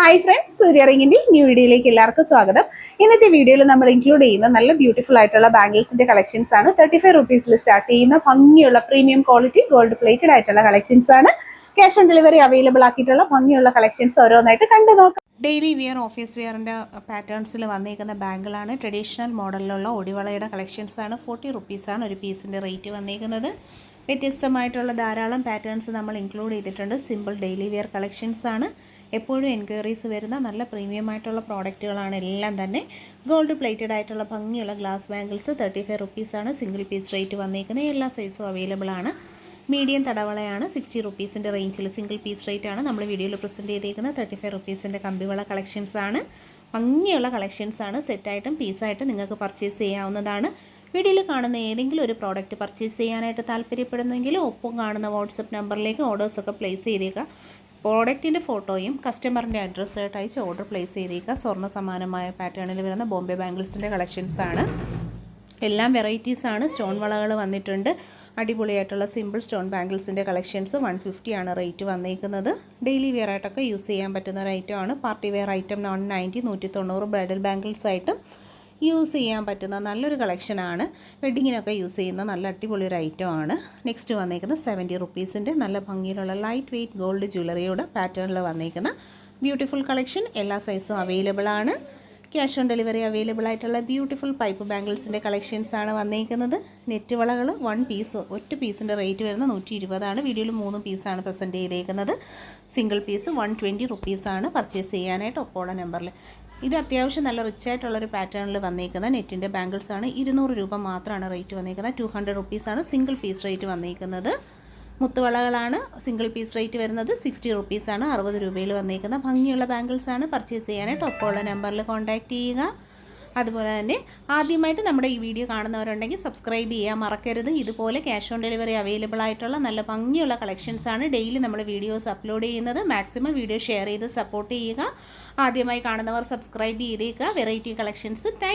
Hi friends സൂര്യ റിങ്ങിന്റെ new വീഡിയോയിലേക്ക് എല്ലാവർക്കും സ്വാഗതം. ഇന്നത്തെ വീഡിയോയിൽ നമ്മൾ ഇൻക്ലൂഡ് ചെയ്യുന്ന നല്ല ബ്യൂട്ടിഫുൾ ആയിട്ടുള്ള ബാംഗിൾസിന്റെ കളക്ഷൻസ് ആണ്. തേർട്ടി ഫൈവ് റുപ്പീസിൽ സ്റ്റാർട്ട് ചെയ്യുന്ന ഭംഗിയുള്ള പ്രീമിയം ക്വാളിറ്റി ഗോൾഡ് പ്ലേറ്റഡ് ആയിട്ടുള്ള കളക്ഷൻസ് ആണ്. ക്യാഷ് ഓൺ ഡെലിവറി അവൈലബിൾ ആക്കിയിട്ടുള്ള ഭംഗിയുള്ള കളക്ഷൻസ് ഓരോന്നായിട്ട് കണ്ടു നോക്കാം. ഡെയിലി വിയർ ഓഫീസ് വിയറിന്റെ പാറ്റേൺസിൽ വന്നേക്കുന്ന ബാങ്കിളാണ് ട്രഡീഷണൽ മോഡലിലുള്ള ഒടിവളയുടെ കളക്ഷൻസ് ആണ്. ഫോർട്ടി റുപ്പീസാണ് ഒരു പീസിന്റെ റേറ്റ് വന്നേക്കുന്നത്. വ്യത്യസ്തമായിട്ടുള്ള ധാരാളം പാറ്റേൺസ് നമ്മൾ ഇൻക്ലൂഡ് ചെയ്തിട്ടുണ്ട്. സിമ്പിൾ ഡെയിലി വെയർ കളക്ഷൻസ് ആണ്. എപ്പോഴും എൻക്വയറീസ് വരുന്ന നല്ല പ്രീമിയം ആയിട്ടുള്ള പ്രോഡക്റ്റുകളാണ് എല്ലാം തന്നെ. ഗോൾഡ് പ്ലേറ്റഡ് ആയിട്ടുള്ള ഭംഗിയുള്ള ഗ്ലാസ് ബാങ്കിൾസ് തേർട്ടി ഫൈവ് റുപ്പീസാണ് സിംഗിൾ പീസ് റേറ്റ് വന്നേക്കുന്നത്. എല്ലാ സൈസും അവൈലബിൾ ആണ്. മീഡിയം തടവളയാണ്. സിക്സ്റ്റി റുപ്പീസിന്റെ റേഞ്ചിൽ സിംഗിൾ പീസ് റേറ്റ് ആണ്. നമ്മൾ വീഡിയോയിൽ പ്രസന്റ് ചെയ്തേക്കുന്നത് തേർട്ടി ഫൈവ് റുപ്പീസിന്റെ കമ്പിവള കളക്ഷൻസ് ആണ്. ഭംഗിയുള്ള കളക്ഷൻസ് ആണ്. സെറ്റായിട്ടും പീസായിട്ടും നിങ്ങൾക്ക് പർച്ചേസ് ചെയ്യാവുന്നതാണ്. വീഡിയോയിൽ കാണുന്ന ഏതെങ്കിലും ഒരു പ്രോഡക്റ്റ് പർച്ചേസ് ചെയ്യാനായിട്ട് താല്പര്യപ്പെടുന്നെങ്കിൽ ഒപ്പം കാണുന്ന വാട്സപ്പ് നമ്പറിലേക്ക് ഓർഡേഴ്സൊക്കെ പ്ലേസ് ചെയ്തേക്കുക. പ്രോഡക്റ്റിന്റെ ഫോട്ടോയും കസ്റ്റമറിന്റെ അഡ്രസ്സായിട്ട് അയച്ച് ഓർഡർ പ്ലേസ് ചെയ്തേക്കുക. സ്വർണ സമാനമായ പാറ്റേണിൽ വരുന്ന ബോംബെ ബാംഗിൾസിന്റെ കളക്ഷൻസാണ് എല്ലാം വെറൈറ്റീസാണ് സ്റ്റോൺ വളകൾ വന്നിട്ടുണ്ട്. അടിപൊളിയായിട്ടുള്ള സിമ്പിൾ സ്റ്റോൺ ബാംഗിൾസിന്റെ കളക്ഷൻസ് വൺ ആണ് റേറ്റ് വന്നേക്കുന്നത്. ഡെയിലി വെയർ ആയിട്ടൊക്കെ യൂസ് ചെയ്യാൻ പറ്റുന്ന ഒരു ഐറ്റമാണ് party wear item non ninety നൂറ്റി തൊണ്ണൂറ് ബ്രൈഡൽ ബാംഗിൾസ് ആയിട്ടും യൂസ് ചെയ്യാൻ പറ്റുന്ന നല്ലൊരു കളക്ഷനാണ്. വെഡ്ഡിങ്ങിനൊക്കെ യൂസ് ചെയ്യുന്ന നല്ല അടിപൊളി ഒരു ഐറ്റം ആണ് നെക്സ്റ്റ് വന്നേക്കുന്നത് സെവന്റി റുപ്പീസിന്റെ നല്ല ഭംഗിയിലുള്ള ലൈറ്റ് വെയ്റ്റ് ഗോൾഡ് ജ്വല്ലറിയുടെ പാറ്റേണിൽ വന്നേക്കുന്ന ബ്യൂട്ടിഫുൾ കളക്ഷൻ എല്ലാ സൈസും അവൈലബിൾ ആണ്. ക്യാഷ് ഓൺ ഡെലിവറി അവൈലബിൾ ആയിട്ടുള്ള ബ്യൂട്ടിഫുൾ പൈപ്പ് ബാംഗിൾസിന്റെ കളക്ഷൻസ് ആണ് വന്നേക്കുന്നത്. നെറ്റ് വളകൾ വൺ പീസ് ഒറ്റ പീസിന്റെ റേറ്റ് വരുന്ന നൂറ്റി ഇരുപതാണ് വീഡിയോയിൽ മൂന്ന് പീസാണ് പ്രസന്റ് ചെയ്തേക്കുന്നത്. സിംഗിൾ പീസ് വൺ ട്വന്റി റുപ്പീസാണ് പർച്ചേസ് ചെയ്യാനായിട്ട് ഒപ്പോള നമ്പറിൽ ഇത് അത്യാവശ്യം നല്ല റിച്ച് ആയിട്ടുള്ളൊരു പാറ്റേണിൽ വന്നേക്കുന്ന നെറ്റിന്റെ ബാംഗിൾസ് ആണ്. ഇരുന്നൂറ് രൂപ മാത്രമാണ് റേറ്റ് വന്നേക്കുന്നത്. ടു ഹൺഡ്രഡ് റുപ്പീസാണ് സിംഗിൾ പീസ് റേറ്റ് വന്നേക്കുന്നത്. മുത്തുവളകളാണ് സിംഗിൾ പീസ് റേറ്റ് വരുന്നത്. സിക്സ്റ്റി റുപ്പീസാണ് അറുപത് രൂപയിൽ വന്നേക്കുന്ന ഭംഗിയുള്ള ബാംഗിൾസ് ആണ്. പർച്ചേസ് ചെയ്യാനായിട്ട് ഒപ്പമുള്ള നമ്പറിൽ കോൺടാക്റ്റ് ചെയ്യുക. അതുപോലെ തന്നെ ആദ്യമായിട്ട് നമ്മുടെ ഈ വീഡിയോ കാണുന്നവരുണ്ടെങ്കിൽ സബ്സ്ക്രൈബ് ചെയ്യാൻ മറക്കരുത്. ഇതുപോലെ ക്യാഷ് ഓൺ ഡെലിവറി അവൈലബിൾ ആയിട്ടുള്ള നല്ല ഭംഗിയുള്ള കളക്ഷൻസ് ആണ് ഡെയിലി നമ്മൾ വീഡിയോസ് അപ്ലോഡ് ചെയ്യുന്നത്. മാക്സിമം വീഡിയോ ഷെയർ ചെയ്ത് സപ്പോർട്ട് ചെയ്യുക. ആദ്യമായി കാണുന്നവർ സബ്സ്ക്രൈബ് ചെയ്തേക്കുക. Variety collections thank